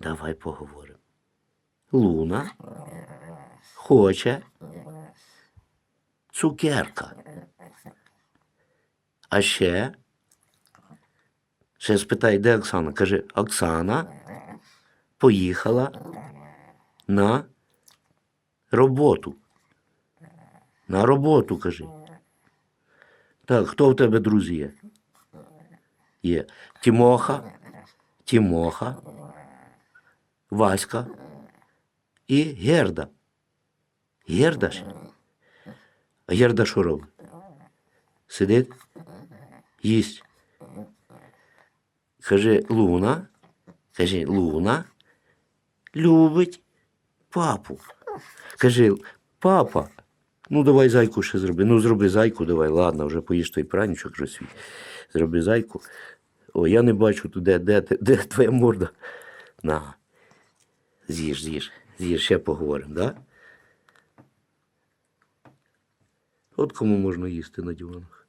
Давай поговоримо. Луна хоче цукерка. А ще. Ще спитай, де Оксана? Каже, Оксана поїхала на роботу. На роботу, кажи. Так, хто в тебе друзі є? Є. Тімоха, Тімоха, Васька і Герда. Герда ж. А Герда що робить? Сидить, їсть. Каже, Луна, каже, Луна любить папу. Каже, папа, ну давай зайку ще зроби. Ну зроби зайку, давай, ладно, вже поїж той пранічок вже свій. Зроби зайку. О, я не бачу тут, де, де, де твоя морда. На. З'їж, з'їж, з'їж, ще поговоримо, да? От кому можна їсти на диванах.